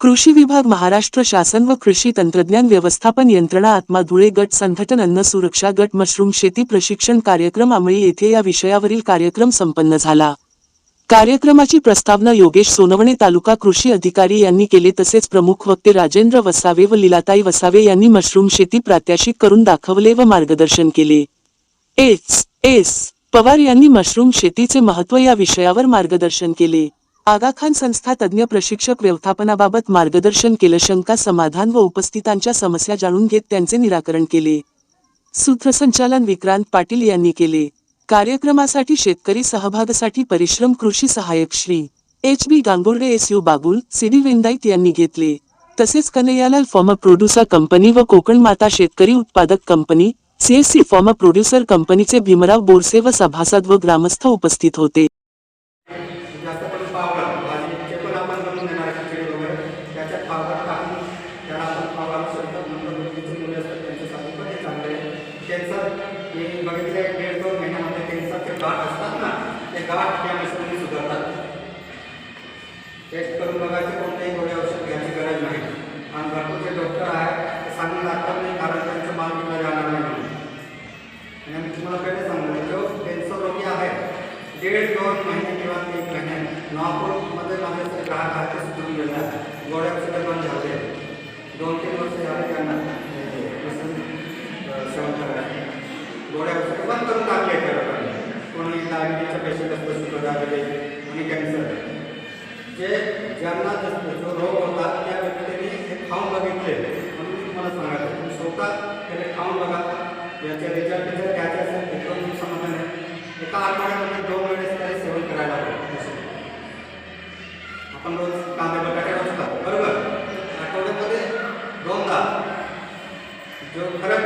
कृषी विभाग महाराष्ट्र शासन व कृषी तंत्रज्ञान व्यवस्थापन यंत्रणा आत्मा धुळे गट संघटन अन्न सुरक्षा गट मशरूम शेती प्रशिक्षण कार्यक्रम आमळी येथे या विषयावरील कार्यक्रम संपन्न झाला. कार्यक्रमाची प्रस्तावना योगेश सोनवणे तालुका कृषी अधिकारी यांनी केले तसेच प्रमुख वक्ते राजेंद्र वसावे व लीलाताई वसावे यांनी मशरूम शेती प्रात्याशिक करून दाखवले व मार्गदर्शन केले. S S. पवार यांनी मशरूम शेतीचे महत्त्व या विषयावर मार्गदर्शन केले. आगा खान संस्था तज्ज्ञ प्रशिक्षक व्यवस्थापनाबाबत मार्गदर्शन केलं शंका समाधान व उपस्थितांच्या समस्या जाणून घेत त्यांचे निराकरण केले. सूत्रसंचालन विक्रांत पाटील यांनी केले. कार्यक्रमासाठी शेतकरी सहभागासाठी परिश्रम कृषी सहाय्यक Shri. H. B. Gangurde S. U. Bagul C D Vendait यांनी घेतले. तसेच कन्हैयालाल फॉर्म प्रोड्युसर कंपनी व कोकण माता शेतकरी उत्पादक कंपनी सीएससी फॉर्म प्रोड्युसर कंपनीचे भीमराव बोरसे व सभासद व ग्रामस्थ उपस्थित होते. टेस्ट करून बघायचे कोणतेही गोळी औषध घ्यायची गरज नाही. आणि जे डॉक्टर आहे ते लागतात नाही कारण त्यांचं माल विकला जाणार नाही आणि मी तुम्हाला पहिले सांगतो जो कॅन्सर रोगी आहे. दीड दोन महिने किंवा तीन महिने. नागपूरमध्ये माझ्याकडे ग्राहक आहे ते सुटून गेले आहे गोळ्या औषधं बंद झाले. दोन तीन वर्ष झाले त्यांना. हे, अ, सेवन करायचे गोळ्या औषधं बंद करून टाकले कोणी डायबिटीजचा पेशंट असतो शुगर जे ज्यांना जो रोग होता त्या व्यक्तीने हे खाऊन बघितले. म्हणून मी तुम्हाला सांगायचं तुम्ही स्वतः त्याने खाऊन बघा. याच्या रिझल्ट जर घ्यायचे असेल ते दोन दिवसामध्ये एका आठवड्यामध्ये दोन वेळेस त्याने सेवन करायला हवं. आपण रोज कांदे बटाटे असतात बरोबर? आठवड्यामध्ये दोनदा. जो खरं